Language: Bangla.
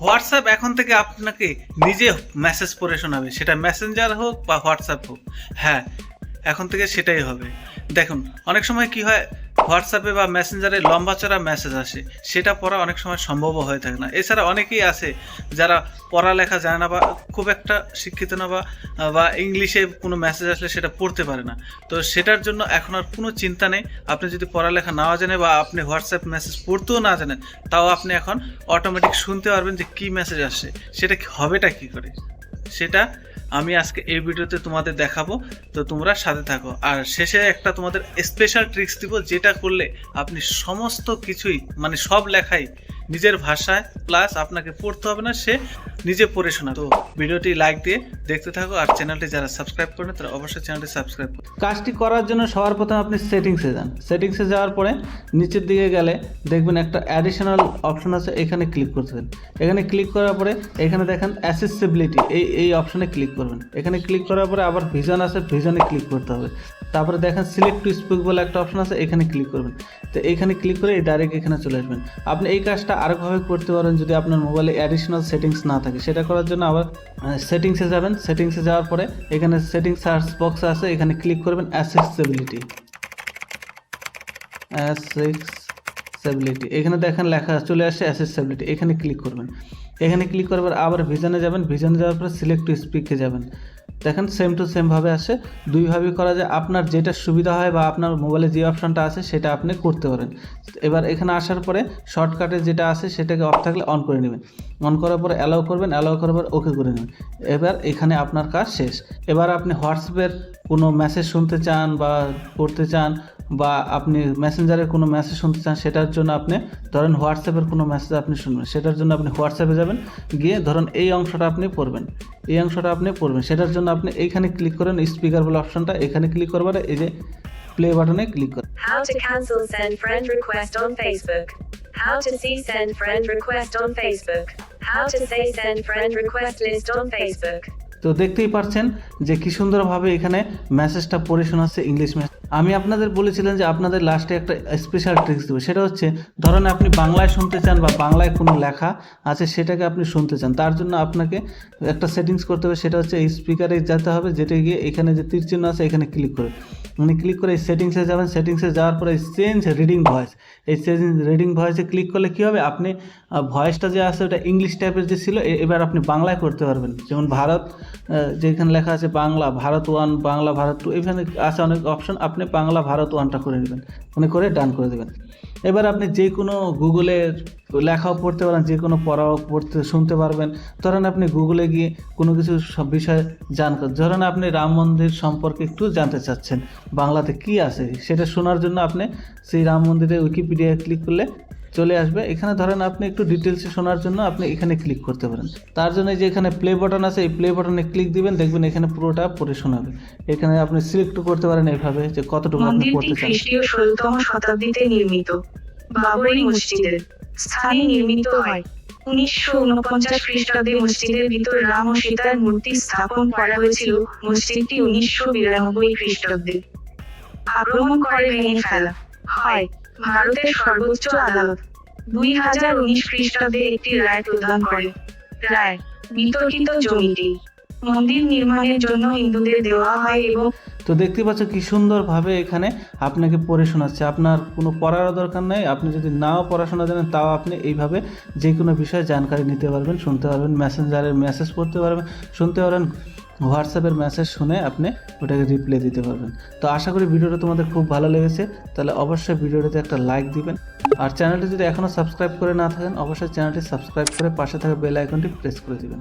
হোয়াটসঅ্যাপ এখন থেকে আপনাকে নিজে মেসেজ পড়ে শোনাবে। সেটা মেসেঞ্জার হোক বা হোয়াটসঅ্যাপ হোক। হ্যাঁ এখন থেকে সেটাই হবে। দেখুন, অনেক সময় কি হয় হোয়াটসঅ্যাপে বা মেসেঞ্জারে লম্বা চড়া মেসেজ আসে। সেটা পড়া অনেক সময় সম্ভব হয়ে থাকে না। এছাড়া অনেকেই আছে যারা পড়ালেখা জানে না বা খুব একটা শিক্ষিত না বা বা ইংলিশে কোনো মেসেজ আসলে সেটা পড়তে পারে না। তো সেটার জন্য এখন আর কোনো চিন্তা নেই। আপনি যদি পড়ালেখা নাও জানে বা আপনি হোয়াটসঅ্যাপ মেসেজ পড়তেও না জানেন, তাও আপনি এখন অটোমেটিক শুনতে পারবেন যে কী মেসেজ আসছে সেটা হবেটা কী করে? সেটা আমি আজকে এই ভিডিওতে তোমাদের দেখাবো, তো তোমরা সাথে থাকো। আর শেষে একটা তোমাদের স্পেশাল ট্রিক্স দিব, যেটা করলে আপনি সমস্ত কিছুই মানে সব লেখাই নিজের ভাষায় প্লাস আপনাকে পড়তে হবে না, সে নিজে পড়ে শোনা তো ভিডিওটি লাইক দিয়ে দেখতে থাকো, আর চ্যানেলটি যারা সাবস্ক্রাইব করেন, তারা অবশ্যই চ্যানেলটি সাবস্ক্রাইব করো। কাজটি করার জন্য সবার প্রথমে আপনি সেটিংসে যান। সেটিংসে যাওয়ার পরে নিচের দিকে গেলে দেখবেন একটা অ্যাডিশনাল অপশন আছে, এখানে ক্লিক করবেন এখানে ক্লিক করার পরে এখানে দেখেন অ্যাসেসিবিলিটি এই এই অপশনে ক্লিক করবেন। এখানে ক্লিক করার পরে আবার ভিজন আছে ভিজনে ক্লিক করতে হবে। তারপরে দেখেন সিলেক্ট টু স্পিক বলে একটা অপশন আছে, এখানে ক্লিক করবেন। তো এখানে ক্লিক করে ডাইরেক্ট এখানে চলে আসবেন। আপনি এই কাজটা আরেকভাবে করতে পারেন যদি আপনার মোবাইলে অ্যাডিশনাল সেটিংস না থাকে। সেটা করার জন্য আবার সেটিংসে যাবেন। সেটিংসে যাওয়ার পরে এখানে সেটিংস সার্চ বক্স আছে, এখানে ক্লিক করবেন অ্যাসেসিবিলিটি অ্যাসেসিবিলিটি এখানে দেখেন লেখা চলে আসছে অ্যাসেসিবিলিটি এখানে ক্লিক করবেন। এখানে ক্লিক করবার আবার ভিজনে যাবেন। ভিজনে যাওয়ার পরে সিলেক্ট টু স্পিকে যাবেন। দেখেন সেম টু সেমভাবে আসে। দুইভাবেই করা যায়, আপনার যেটা সুবিধা হয় বা আপনার মোবাইলে যে অপশনটা আছে, সেটা আপনি করতে পারেন। এবার এখানে আসার পরে শর্টকাটে যেটা আছে, সেটাকে অফ থাকলে অন করে নেবেন। অন করার পর অ্যালাউ করবেন অ্যালাউ করার পর ওকে করে নেবেন। এবার এখানে আপনার কাজ শেষ। এবার আপনি হোয়াটসঅ্যাপের কোনো মেসেজ শুনতে চান বা করতে চান বা আপনি মেসেঞ্জারের কোনো মেসেজ শুনতে চান, সেটার জন্য আপনি ধরেন হোয়াটসঅ্যাপের কোনো মেসেজ আপনি শুনবেন, সেটার জন্য আপনি হোয়াটসঅ্যাপে যাবেন, গিয়ে ধরুন এই অংশটা আপনি পড়বেন, এই অংশটা আপনি পড়বেন, সেটার জন্য আপনি এইখানে ক্লিক করেন স্পিকার বলে অপশনটা এখানে ক্লিক করবার এই যে প্লে বাটনে ক্লিক করেন. How to see send friend request on Facebook. How to say send friend request list on Facebook. তো দেখতেই পাচ্ছেন যে কি সুন্দরভাবে এখানে মেসেজটা পড়ে শোনাচ্ছে ইংলিশ মেসেজ আমি আপনাদের বলেছিলাম যে আপনাদের লাস্টে একটা স্পেশাল ট্রিক্স দেবো, সেটা হচ্ছে, ধরেন আপনি বাংলায় শুনতে চান বা বাংলায় কোনো লেখা আছে সেটাকে আপনি শুনতে চান, তার জন্য আপনাকে একটা সেটিংস করতে হবে, সেটা হচ্ছে এই স্পিকারে যেতে হবে, যেটা গিয়ে এখানে যে তীর চিহ্ন আছে এখানে ক্লিক করে মানে ক্লিক করে এই সেটিংসে যাবেন সেটিংসে যাওয়ার পরে চেঞ্জ রিডিং ভয়েস এই চেঞ্জ রিডিং ভয়েসে ক্লিক করলে কী হবে? আপনি ভয়েসটা যে আছে ওটা ইংলিশ টাইপের যে ছিল এবার আপনি বাংলায় করতে পারবেন। যেমন ভারত যেখানে লেখা আছে বাংলা, ভারত ওয়ান, বাংলা, ভারত টু, এখানে আছে অনেক অপশন আপনি বাংলা, ভারত ওয়ানটা করে নেবেন। মানে করে ডান করে দেবেন। এবার আপনি যে কোনো গুগলের লেখাও পড়তে পারেন, যে কোনো পড়াও পড়তে, শুনতে পারবেন। ধরেন আপনি গুগলে গিয়ে কোনো কিছু সব বিষয়ে জানকার। ধরেন আপনি রাম মন্দির সম্পর্কে একটু জানতে চাচ্ছেন, বাংলাতে কি আছে? সেটা শোনার জন্য আপনি সেই রাম মন্দিরে উইকিপিডিয়ায় ক্লিক করলে চলে আসবে। এখানে ধরেন আপনি একটু ডিটেলসে শোনার জন্য আপনি এখানে ক্লিক করতে পারেন। তার জন্য যে এখানে প্লে বাটন আছে এই প্লে বাটনে ক্লিক দিবেন দেখবেন এখানে পুরোটা পড়ে শোনাবে। এখানে আপনি সিলেক্ট করতে পারেন এইভাবে যে কতটুকু আপনি পড়তে চান। খ্রিস্টীয় ষোলতম শতাব্দীতে নির্মিত। বাবরি মসজিদের স্থানে নির্মিত হয়। উনিশশো উনপঞ্চাশ খ্রিস্টাব্দে মসজিদের ভিতর রাম ও সীতার মূর্তি স্থাপন করা হয়েছিল মসজিদটি উনিশশো বিরানব্বই খ্রিস্টাব্দে। আক্রমণ করে ভেঙে ফেলা হয়। ভারতের সর্বোচ্চ আদালত দুই হাজার উনিশ খ্রিস্টাব্দে একটি রায় প্রদান করে। রায়, বিতর্কিত জমিটি। মন্দির নির্মাণের জন্য হিন্দুদের দেওয়া হয় এবং তো দেখতে পাচ্ছ কি সুন্দরভাবে এখানে আপনাকে পড়ে শোনাচ্ছে। আপনার কোনো পড়ারও দরকার নেই। আপনি যদি নাও পড়াশোনা জানেন, তাও আপনি এইভাবে যে কোনো বিষয়ে জানকারি নিতে পারবেন, শুনতে পারবেন মেসেঞ্জারের মেসেজ পড়তে পারবেন, শুনতে পারবেন। হোয়াটসঅ্যাপের মেসেজ শুনে আপনি ওটাকে রিপ্লাই দিতে পারবেন। তো আশা করি ভিডিওটা তোমাদের খুব ভালো লেগেছে। তাহলে অবশ্যই ভিডিওটাতে একটা লাইক দিবেন। আর চ্যানেলটি যদি এখনও সাবস্ক্রাইব করে না থাকেন, অবশ্যই চ্যানেলটি সাবস্ক্রাইব করে পাশে থাকা বেল আইকনটি প্রেস করে দিবেন।